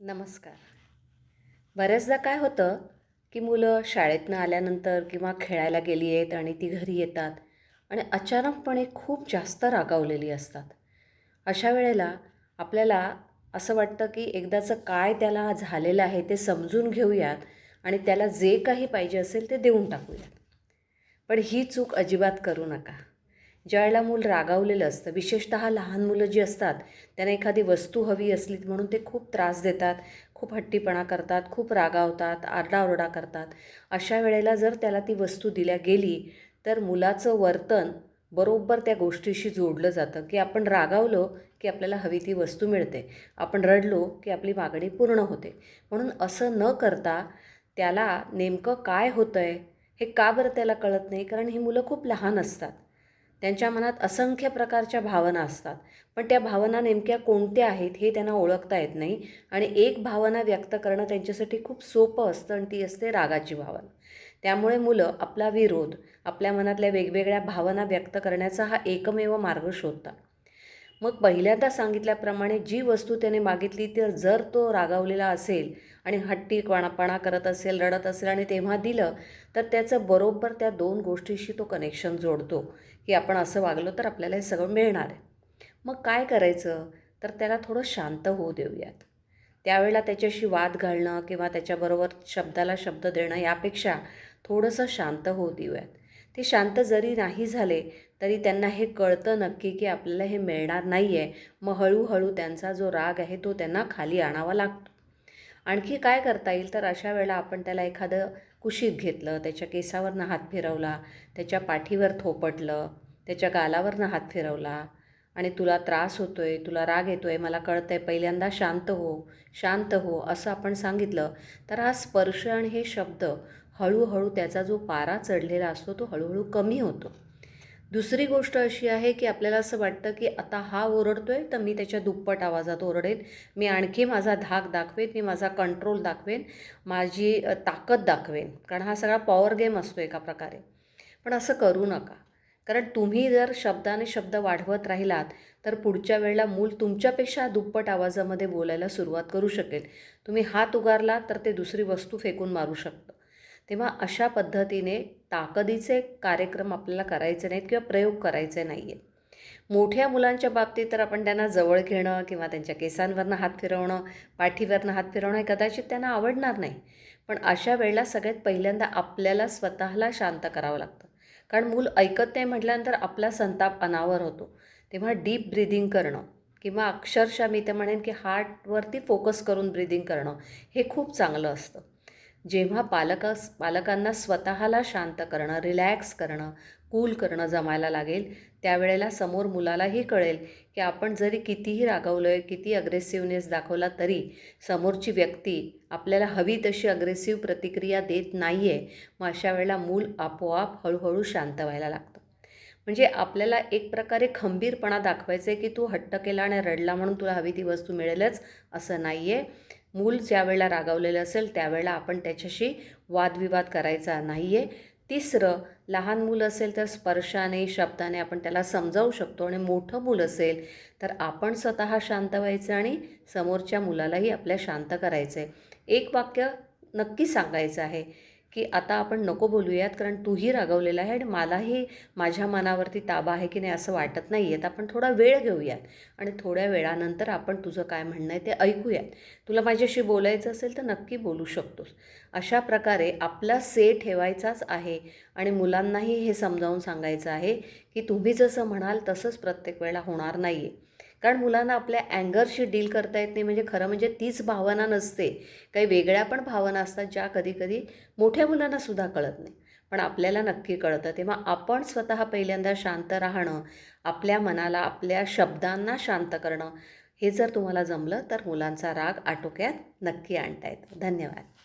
नमस्कार. बऱ्याचदा काय होतं की मुलं शाळेतनं आल्यानंतर किंवा खेळायला गेली आहेत आणि ती घरी येतात आणि अचानकपणे खूप जास्त रागावलेली असतात. अशा वेळेला आपल्याला असं वाटतं की एकदाचं काय त्याला झालेलं आहे ते समजून घेऊयात आणि त्याला जे काही पाहिजे असेल ते देऊन टाकूयात. पण ही चूक अजिबात करू नका. ज्यावेळेला मूल रागावलेलं असतं विशेषतः लहान मुलं जी असतात त्यांना एखादी वस्तू हवी असली म्हणून ते खूप त्रास देतात खूप हट्टीपणा करतात खूप रागावतात आरडाओरडा करतात. अशा वेळेला जर त्याला ती वस्तू दिल्या गेली तर मुलाचं वर्तन बरोबर त्या गोष्टीशी जोडलं जातं की आपण रागावलो की आपल्याला हवी ती वस्तू मिळते. आपण रडलो की आपली मागणी पूर्ण होते. म्हणून असं न करता त्याला नेमकं काय होतं आहे हे का बरं त्याला कळत नाही? कारण ही मुलं खूप लहान असतात. त्यांच्या मनात असंख्य प्रकारच्या भावना असतात. पण त्या भावना नेमक्या कोणत्या आहेत हे त्यांना ओळखता येत नाही आणि एक भावना व्यक्त करणं त्यांच्यासाठी खूप सोपं असतं आणि ती असते रागाची भावना. त्यामुळे मुलं आपला विरोध आपल्या मनातल्या वेगवेगळ्या भावना व्यक्त करण्याचा हा एकमेव मार्ग शोधतात. मग पहिल्यांदा सांगितल्याप्रमाणे जी वस्तू त्याने मागितली तर जर तो रागावलेला असेल आणि हट्टीपणापणा करत असेल रडत असेल आणि तेव्हा दिलं तर त्याचं बरोबर त्या दोन गोष्टीशी तो कनेक्शन जोडतो. की आपण असं वागलो तर आपल्याला हे सगळं मिळणार आहे. मग काय करायचं? तर त्याला थोडं शांत होऊ देऊयात. त्यावेळेला त्याच्याशी वाद घालणं किंवा त्याच्याबरोबर शब्दाला शब्द देणं यापेक्षा थोडंसं शांत होऊ देऊयात. ते शांत जरी नाही झाले तरी त्यांना हे कळतं नक्की की आपल्याला हे मिळणार नाही आहे मग हळूहळू त्यांचा जो राग आहे तो त्यांना खाली आणावा लागतो. आणखी काय करता येईल? तर अशा वेळेला आपण त्याला एखादं कुशीत घेतलं त्याच्या केसावरनं हात फिरवला त्याच्या पाठीवर थोपटलं त्याच्या गालावरनं हात फिरवला आणि तुला त्रास होतो आहे तुला राग येतो आहे मला कळतं आहे पहिल्यांदा शांत हो शांत हो असं आपण सांगितलं तर हा स्पर्श आणि हे शब्द हळूहळू त्याचा जो पारा चढलेला असतो तो हळूहळू कमी होतो. दुसरी गोष्ट अशी आहे की आपल्याला असं वाटतं की आता हा ओरडतो आहे तर मी त्याच्या दुप्पट आवाजात ओरडेन. मी आणखी माझा धाक दाखवेन मी माझा कंट्रोल दाखवेन माझी ताकद दाखवेन. कारण हा सगळा पॉवर गेम असतो एका प्रकारे. पण असं करू नका. कारण तुम्ही जर शब्दाने शब्द वाढवत राहिलात तर पुढच्या वेळेला मूल तुमच्यापेक्षा दुप्पट आवाजामध्ये बोलायला सुरुवात करू शकेल. तुम्ही हात उगारला तर ते दुसरी वस्तू फेकून मारू शकतं. तेव्हा अशा पद्धतीने ताकदीचे कार्यक्रम आपल्याला करायचे नाहीत किंवा प्रयोग करायचे नाही आहेत मोठ्या मुलांच्या बाबतीत तर आपण त्यांना जवळ घेणं किंवा त्यांच्या केसांवरनं हात फिरवणं पाठीवरनं हात फिरवणं हे कदाचित त्यांना आवडणार नाही. पण अशा वेळेला सगळ्यात पहिल्यांदा आपल्याला स्वतःला शांत करावं लागतं. कारण मूल ऐकत नाही म्हटल्यानंतर आपला संताप अनावर होतो. तेव्हा डीप ब्रिदिंग करणं किंवा अक्षरशः मी ते म्हणेन की हार्टवरती फोकस करून ब्रिदिंग करणं हे खूप चांगलं असतं. जेव्हा पालकास पालकांना स्वतःला शांत करणं रिलॅक्स करणं कूल करणं जमायला लागेल त्यावेळेला समोर मुलालाही कळेल की आपण जरी कितीही रागवलो आहे किती अग्रेसिव्हनेस दाखवला तरी समोरची व्यक्ती आपल्याला हवी तशी अग्रेसिव्ह प्रतिक्रिया देत नाही आहे मग अशा वेळेला मूल आपोआप हळूहळू शांत व्हायला लागतं. म्हणजे आपल्याला एक प्रकारे खंबीरपणा दाखवायचं आहे की तू हट्ट केला आणि रडला म्हणून तुला हवी ती वस्तू मिळेलच असं नाही आहे मूल ज्यावेळेला रागावलेलं असेल त्यावेळेला आपण त्याच्याशी वादविवाद करायचा नाही आहे तिसरं लहान मूल असेल तर स्पर्शाने शब्दाने आपण त्याला समजावू शकतो आणि मोठं मूल असेल तर आपण स्वतः शांत व्हायचं आणि समोरच्या मुलालाही आपल्या शांत करायचं आहे एक वाक्य नक्की सांगायचं आहे. की आता आपण नको बोलूयात कारण तूही रागवलेला आहे आणि मलाही माझ्या मनावरती ताबा आहे की नाही असं वाटत नाही आहेत आपण थोडा वेळ घेऊयात आणि थोड्या वेळानंतर आपण तुझं काय म्हणणं आहे ते ऐकूयात. तुला माझ्याशी बोलायचं असेल तर नक्की बोलू शकतोस. अशा प्रकारे आपला से ठेवायचाच आहे आणि मुलांनाही हे समजावून सांगायचं आहे की तुम्ही जसं म्हणाल तसंच प्रत्येक वेळेला होणार नाही आहे कारण मुलांना आपल्या अँगरशी डील करता येत नाही म्हणजे खरं म्हणजे तीच भावना नसते. काही वेगळ्या पण भावना असतात ज्या कधीकधी मोठ्या मुलांनासुद्धा कळत नाही. पण आपल्याला नक्की कळतं तेव्हा आपण स्वतः पहिल्यांदा शांत राहणं आपल्या मनाला आपल्या शब्दांना शांत करणं हे जर तुम्हाला जमलं तर मुलांचा राग आटोक्यात नक्की आणता येतं. धन्यवाद.